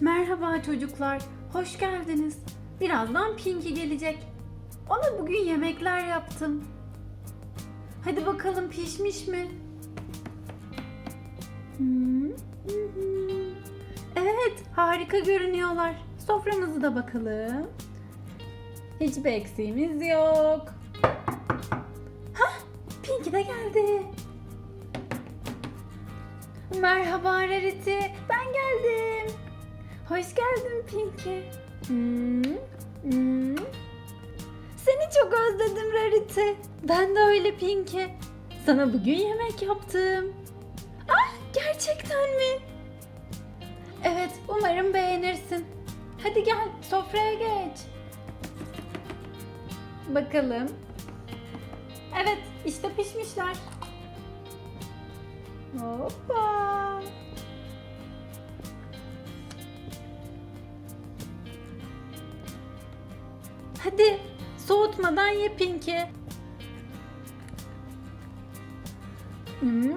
Merhaba çocuklar, hoş geldiniz. Birazdan Pinky gelecek. Ona bugün yemekler yaptım. Hadi bakalım pişmiş mi? Hmm. Evet, harika görünüyorlar. Soframızı da bakalım. Hiçbir eksiğimiz yok. Hah, Pinky de geldi. Merhaba Rarity, ben geldim. Hoş geldin Pinky. Hmm, hmm. Seni çok özledim Rarity. Ben de öyle Pinky. Sana bugün yemek yaptım. Ah, gerçekten mi? Evet, umarım beğenirsin. Hadi gel, sofraya geç. Bakalım. Evet, işte pişmişler. Hoppa. Hadi soğutmadan ye Pinky. Hmm.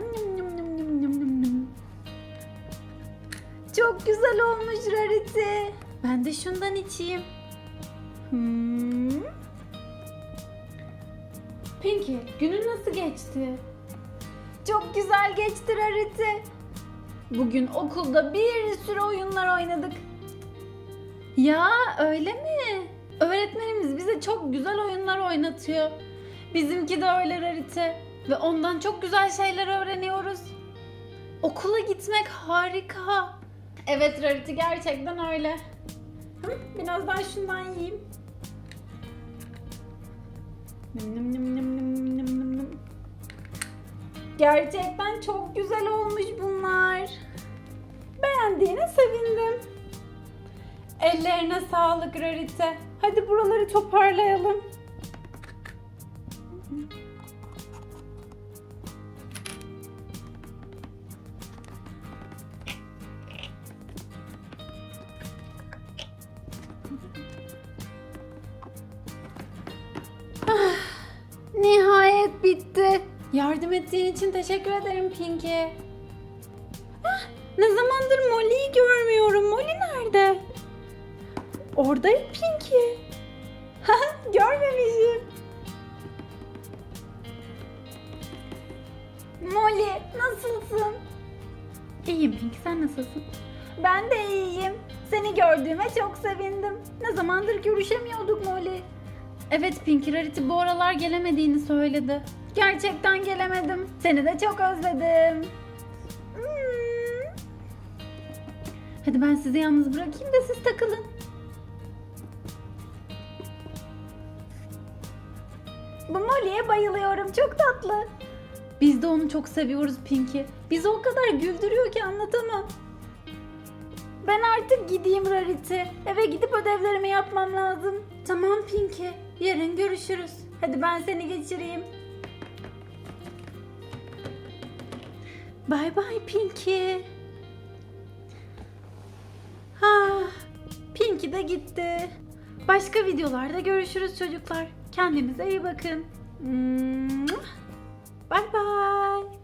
Çok güzel olmuş Rarity. Ben de şundan içeyim. Hmm. Pinky, günün nasıl geçti? Çok güzel geçti Rarity. Bugün okulda bir sürü oyunlar oynadık. Ya öyle mi? Öğretmenimiz bize çok güzel oyunlar oynatıyor. Bizimki de öyle Rarity. Ve ondan çok güzel şeyler öğreniyoruz. Okula gitmek harika. Evet Rarity gerçekten öyle. Hı, biraz daha şundan yiyeyim. Nım nım nım nım nım nım nım nım. Gerçekten çok güzel olmuş bunlar. Beğendiğine sevindim. Ellerine sağlık Rarity. Hadi buraları toparlayalım. Ah, Nihayet bitti. Yardım ettiğin için teşekkür ederim Pinky. Ah, ne zamandır Molly'yi görmüyorum. Molly nerede? Orada Pinky. Görmemişim. Molly nasılsın? İyiyim Pinky sen nasılsın? Ben de iyiyim. Seni gördüğüme çok sevindim. Ne zamandır görüşemiyorduk Molly. Evet Pinky Rarity bu aralar gelemediğini söyledi. Gerçekten gelemedim. Seni de çok özledim. Hmm. Hadi ben sizi yalnız bırakayım da siz takılın. Bu Molly'e bayılıyorum. Çok tatlı. Biz de onu çok seviyoruz Pinky. Bizi o kadar güldürüyor ki anlatamam. Ben artık gideyim Rarity. Eve gidip ödevlerimi yapmam lazım. Tamam Pinky. Yarın görüşürüz. Hadi ben seni geçireyim. Bye bye Pinky. Ha, Pinky de gitti. Başka videolarda görüşürüz çocuklar. Kendinize iyi bakın. Bye bye.